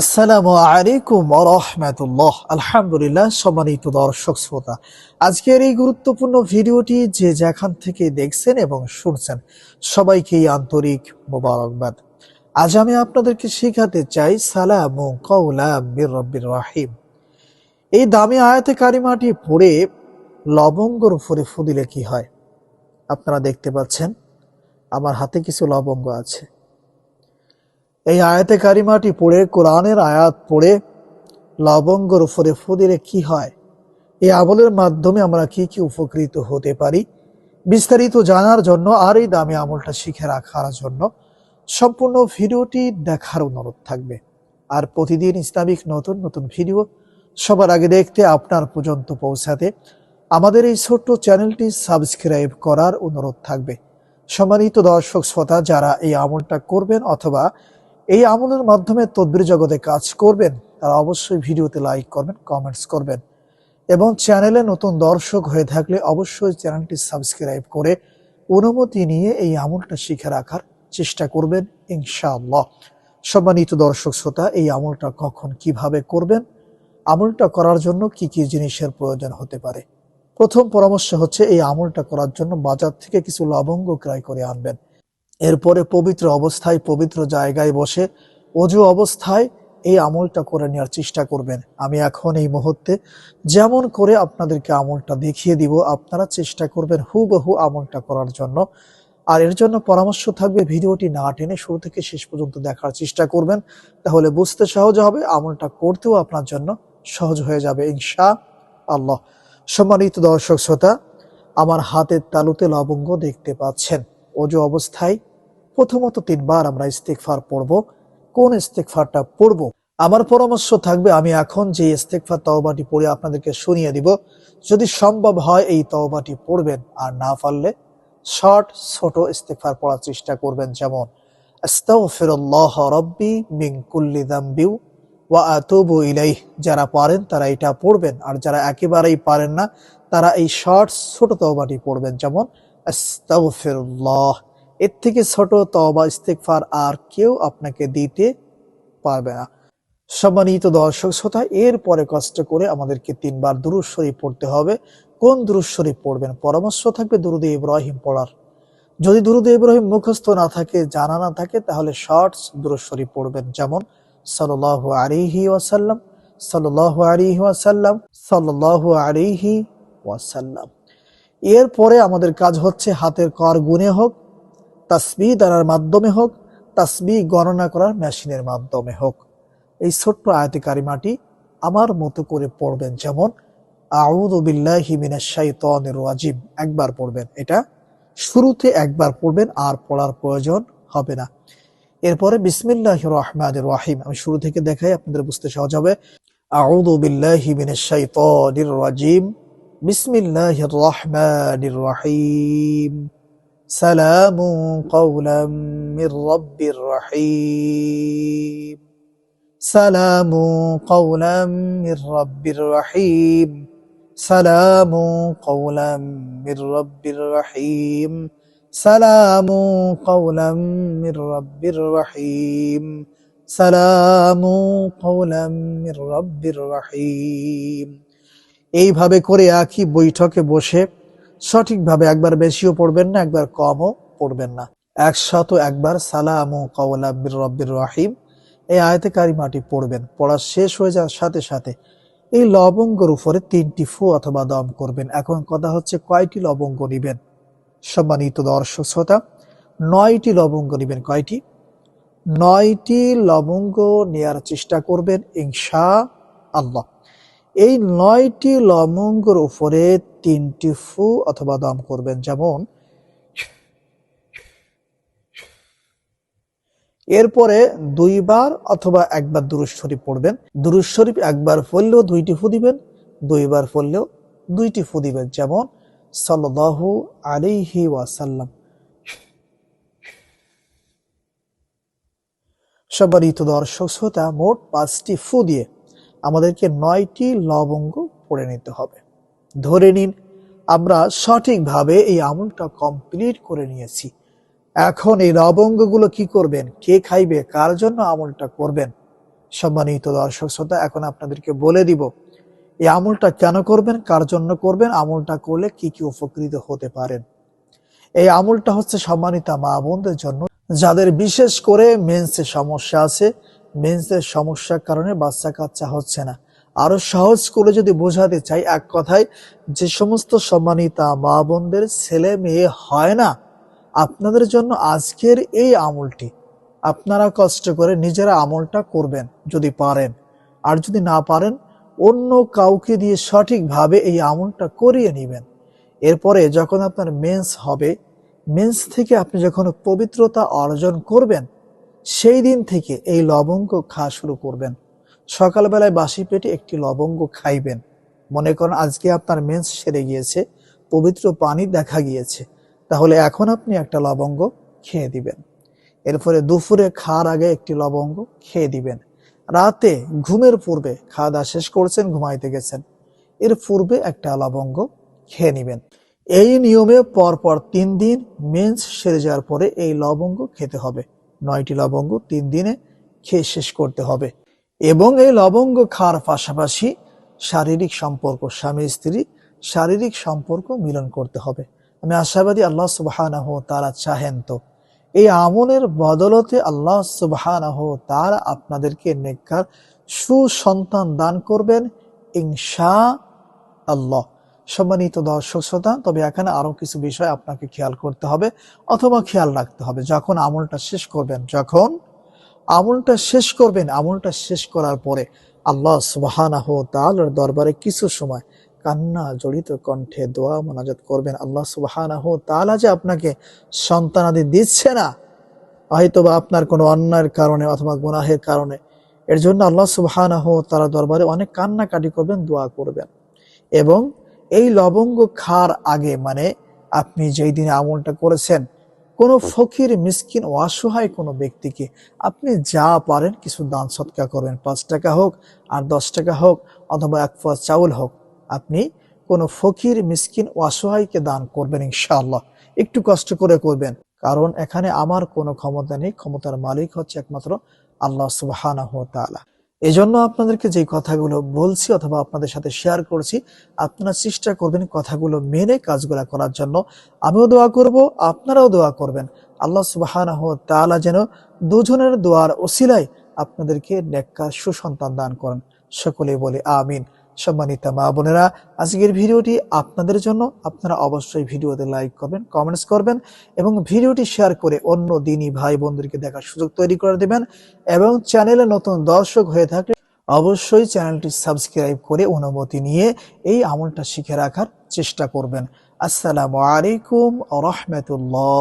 আসসালামু আলাইকুম রহমতুল্লাহ। আলহামদুলিল্লাহ, সম্মানিত দর্শক শ্রোতা, আজকের এই গুরুত্বপূর্ণ ভিডিওটি যে যেখান থেকে দেখছেন এবং শুনছেন, সবাইকেই আন্তরিক মোবারকবাদ। আজ আমি আপনাদেরকে শেখাতে চাই, সালাম মির রব্বির রাহিম। এই দামি আয়াতে কারিমাটি পড়ে লবঙ্গর উপরে ফুদিলে কি হয়? আপনারা দেখতে পাচ্ছেন, আমার হাতে কিছু লবঙ্গ আছে। এই আয়াতে কারিমাটি পড়ে, কোরআনের আয়াত পড়ে লবঙ্গর উপরে ফুদিলে কি হয়? এই আমলের মাধ্যমে আমরা কি কি উপকৃত হতে পারি? বিস্তারিত জানার জন্য আর এই দামি আমলটা শিখে রাখার জন্য সম্পূর্ণ ভিডিওটি দেখার অনুরোধ থাকবে। আর প্রতিদিন ইসলামিক নতুন নতুন ভিডিও সবার আগে দেখতে আপনার পর্যন্ত পৌঁছাতে আমাদের এই ছোট্ট চ্যানেলটি সাবস্ক্রাইব করার অনুরোধ থাকবে। সম্মানিত দর্শক, শ্রোতা, যারা এই আমলটা করবেন অথবা এই আমলের মাধ্যমে তদবির জগতে কাজ করবেন, তারা অবশ্যই ভিডিওতে লাইক করবেন কমেন্টস করবেন। এবং চ্যানেলে নতুন দর্শক হয়ে থাকলে অবশ্যই চ্যানেলটি সাবস্ক্রাইব করে অনুমতি নিয়ে এই আমলটা শিখে রাখার চেষ্টা করবেন, ইনশাআল্লাহ। সম্মানিত দর্শক শ্রোতা, এই আমলটা কখন কীভাবে করবেন? আমলটা করার জন্য কি কি জিনিসের প্রয়োজন হতে পারে? প্রথম পরামর্শ হচ্ছে এই আমলটা করার জন্য বাজার থেকে কিছু লবঙ্গ ক্রয় করে আনবেন। এরপরে পবিত্র অবস্থায় পবিত্র জায়গায় বসে অজু অবস্থায় এই আমলটা করে নেওয়ার চেষ্টা করবেন। আমি এখন এই মুহূর্তে যেমন করে আপনাদেরকে আমলটা দেখিয়ে দিব, আপনারা চেষ্টা করবেন হুবহু আমলটা করার জন্য। আর এর জন্য পরামর্শ থাকবে, ভিডিওটি না টেনে শুরু থেকে শেষ পর্যন্ত দেখার চেষ্টা করবেন। তাহলে বুঝতে সহজ হবে, আমলটা করতেও আপনার জন্য সহজ হয়ে যাবে ইনশা আল্লাহ সম্মানিত দর্শক শ্রোতা, আমার হাতের তালুতে লবঙ্গ দেখতে পাচ্ছেন। অজু অবস্থায় প্রথমত তিনবার আমরা ইস্তেকফার পড়ব। কোন ইস্তেকফারটা পড়ব? আমার পরামর্শ থাকবে, আমি এখন যে ইস্তেকফার তওবাটি পড়ে আপনাদেরকে শুনিয়ে দিব। যদি সম্ভব হয় এই তওবাটি পড়বেন, আর না পারলে শর্ট, ছোট ইস্তেকফার পড়ার চেষ্টা করবেন। যেমন, আস্তাগফিরুল্লাহ রব্বি মিন কুল্লি যামবি ওয়া আতুবু ইলাইহ। যারা পারেন, তারা এটা পড়বেন। আর যারা একেবারেই পারেন না, তারা এই শর্ট, ছোট তওবাটি পড়বেন। যেমন আস্তাগফিরুল্লাহ, এর থেকে ছোট তওবা, ইস্তেগফার আর কেউ আপনাকে দিতে পারবে না। সম্মানিত দর্শক শ্রোতা, এরপরে কষ্ট করে আমাদেরকে তিনবার দুরুদ শরীফ পড়তে হবে। কোন দুরুদ শরীফ পড়বেন? পরামর্শ থাকবে দুরুদে ইব্রাহিম পড়ার। যদি দুরুদে ইব্রাহিম মুখস্থ না থাকে, জানা না থাকে, তাহলে শর্টস দুরুদ শরীফ পড়বেন। যেমন, সাল্লাল্লাহু আলাইহি ওয়াসাল্লাম, সাল্লাল্লাহু আলাইহি ওয়াসাল্লাম, সাল্লাল্লাহু আলাইহি ওয়াসাল্লাম। এরপরে আমাদের কাজ হচ্ছে হাতের কর গুনে হোক তাসবি দ্বারার মাধ্যমে হোক তাসবি গণনা করার মেশিনের মাধ্যমে হোক। এই ছোট্ট আয়তে কারিমাটি আমার মতো করে পড়বেন যেমন, আউযু বিল্লাহি মিনাশ শাইতানির রাজিম একবার পড়বেন এটা। শুরুতে একবার পড়বেন, আর পড়ার প্রয়োজন হবে না। এরপরে, বিসমিল্লাহির রহমানির রহিম আমি শুরু থেকে দেখাই, আপনাদের বুঝতে সহজ হবে। আউযু بسم الله الرحمن الرحيم سلام قولا من رب رحيم سلام قولا من رب رحيم سلام قولا من رب رحيم سلام قولا من رب رحيم سلام قولا من رب رحيم এইভাবে করে একই বৈঠকে বসে সঠিকভাবে একবার বেশিও পড়বেন না, একবার কমও পড়বেন না। একশত একবার সালাম কওলা রব্বির রহিম। এই আয়তে কারিমাটি পড়বেন। পড়া শেষ হয়ে যাওয়ার সাথে সাথে এই লবঙ্গর উপরে তিনটি ফু অথবা দম করবেন। এখন কথা হচ্ছে কয়টি লবঙ্গ নিবেন? সম্মানিত দর্শক শ্রোতা, নয়টি লবঙ্গ নিবেন কয়টি? নয়টি লবঙ্গ নেয়ার চেষ্টা করবেন ইনশা আল্লাহ এই নয়টি লবঙ্গর উপরে তিনটি ফু অথবা দম করবেন। যেমন, এরপরে দুইবার অথবা একবার দুরুজ শরীফ পড়বেন। দুরুজ শরীফ একবার পড়লেও দুইটি ফু দিবেন, দুইবার পড়লেও দুইটি ফু দিবেন। যেমন, সাল্লাল্লাহু আলাইহি ওয়াসাল্লাম। সম্মানিত দর্শক, শ্রোতা, মোট পাঁচটি ফু দিয়ে আমাদেরকে নয়টি লবঙ্গ পড়ে নিতে হবে। ধরে নিন, আমরা সঠিকভাবে এই আমলটা কমপ্লিট করে নিয়েছি। এখন এই লবঙ্গগুলো কি করবেন? কে খাইবে? কার জন্য আমলটা করবেন? সম্মানিত দর্শক শ্রোতা, এখন আপনাদেরকে বলে দিব, এই আমলটা কেন করবেন? কার জন্য করবেন? আমলটা করলে কি কি উপকৃত হতে পারেন? এই আমলটা হচ্ছে সম্মানিতা মা বোনদের জন্য, যাদের বিশেষ করে মেন্সের সমস্যা আছে মেন্সের সমস্যার কারণে বাচ্চা কাচ্চা হচ্ছে না। আরও সহজ করে যদি বোঝাতে চাই, এক কথায়, যে সমস্ত সম্মানিতা মা বোনদের ছেলে মেয়ে হয় না, আপনাদের জন্য আজকের এই আমলটি। আপনারা কষ্ট করে নিজেরা আমলটা করবেন, যদি পারেন। আর যদি না পারেন, অন্য কাউকে দিয়ে সঠিকভাবে এই আমলটা করিয়ে নেবেন। এরপরে যখন আপনার মেন্স হবে, মেন্স থেকে আপনি যখন পবিত্রতা অর্জন করবেন সেই দিন থেকে এই লবঙ্গ খাওয়া শুরু করবেন। সকালবেলায় বাসি পেটে একটি লবঙ্গ খাইবেন। মনে করেন আজকে আপনার মেন্স সেরে গিয়েছে, পবিত্র পানি দেখা গিয়েছে। তাহলে এখন আপনি একটা লবঙ্গ খেয়ে দিবেন। এরপরে দুপুরে খাওয়ার আগে একটি লবঙ্গ খেয়ে দিবেন। রাতে ঘুমের পূর্বে খাওয়া দাওয়া শেষ করছেন, ঘুমাইতে গেছেন। এর পূর্বে একটা লবঙ্গ খেয়ে নেবেন। এই নিয়মে পরপর তিন দিন মেন্স সেরে যাওয়ার পরে এই লবঙ্গ খেতে হবে। নয়টি লবঙ্গ তিন দিনে খেয়ে শেষ করতে হবে। এবং এই লবঙ্গ খাওয়ার পাশাপাশি শারীরিক সম্পর্ক, স্বামী, স্ত্রী, শারীরিক সম্পর্ক মিলন করতে হবে। আমি আশাবাদী আল্লাহ সুবাহ তারা চাহেন তো। এই আমলের বদলতে আল্লাহ সুবাহ তারা আপনাদেরকে নেককার সুসন্তান দান করবেন ইনশা আল্লাহ। সম্মানিত দর্শক শ্রোতা, তবে এখানে আরও কিছু বিষয় আপনাকে খেয়াল করতে হবে অথবা খেয়াল রাখতে হবে। যখন আমলটা শেষ করবেন, যখন আমলটা শেষ করবেন, আমলটা শেষ করার পরে আল্লাহ তাআলার দরবারে কিছু সময় কান্না, জড়িত কণ্ঠে দোয়া মোনাজাত করবেন। আল্লাহ তাআলা যে আপনাকে সন্তানাদি দিচ্ছে না হয়তো বা আপনার কোনো অন্যায়ের কারণে অথবা গুনাহের কারণে, এর জন্য আল্লাহ সুবাহানাহ তারা দরবারে অনেক কান্নাকাটি করবেন, দোয়া করবেন এবং এই লবঙ্গ খাওয়ার আগে মানে আপনি যেই দিনে আমলটা করেছেন কোনো ফকির মিসকিন ও অসহায় কোনো ব্যক্তিকে আপনি যা পারেন কিছু দান সৎকা করবেন পাঁচ টাকা হোক আর দশ টাকা হোক অথবা এক পোয়া চাউল হোক আপনি কোনো ফকির মিসকিন ও অসহায়কে দান করবেন ইনশাআল্লাহ। একটু কষ্ট করে করবেন। কারণ এখানে আমার কোনো ক্ষমতা নেই ক্ষমতার মালিক হচ্ছে একমাত্র আল্লাহ তাআলা। এজন্য আপনাদেরকে যে কথাগুলো বলছি অথবা আপনাদের সাথে শেয়ার করছি, আপনারা চেষ্টা করবেন কথাগুলো মেনে কাজগুলো করার জন্য। আমিও দোয়া করব, আপনারাও দোয়া করবেন। আল্লাহ সুবাহ যেন দুজনের দোয়ার ওসিলায় আপনাদেরকে নেককার সুসন্তান দান করেন। সকলে বলে আমিন। সম্মানিতা মা বোনেরা, আজকের ভিডিওটি আপনাদের জন্য। আপনারা অবশ্যই ভিডিওতে লাইক করবেন, কমেন্টস করবেন এবং ভিডিওটি শেয়ার করে অন্য দিনী ভাই বোনদেরকে দেখার সুযোগ তৈরি করে দেবেন এবং চ্যানেলে নতুন দর্শক হয়ে থাকলে অবশ্যই চ্যানেলটি সাবস্ক্রাইব করে অনুমতি নিয়ে এই আমলটা শিখে রাখার চেষ্টা করবেন। আসসালামু আলাইকুম রহমতুল্লাহ।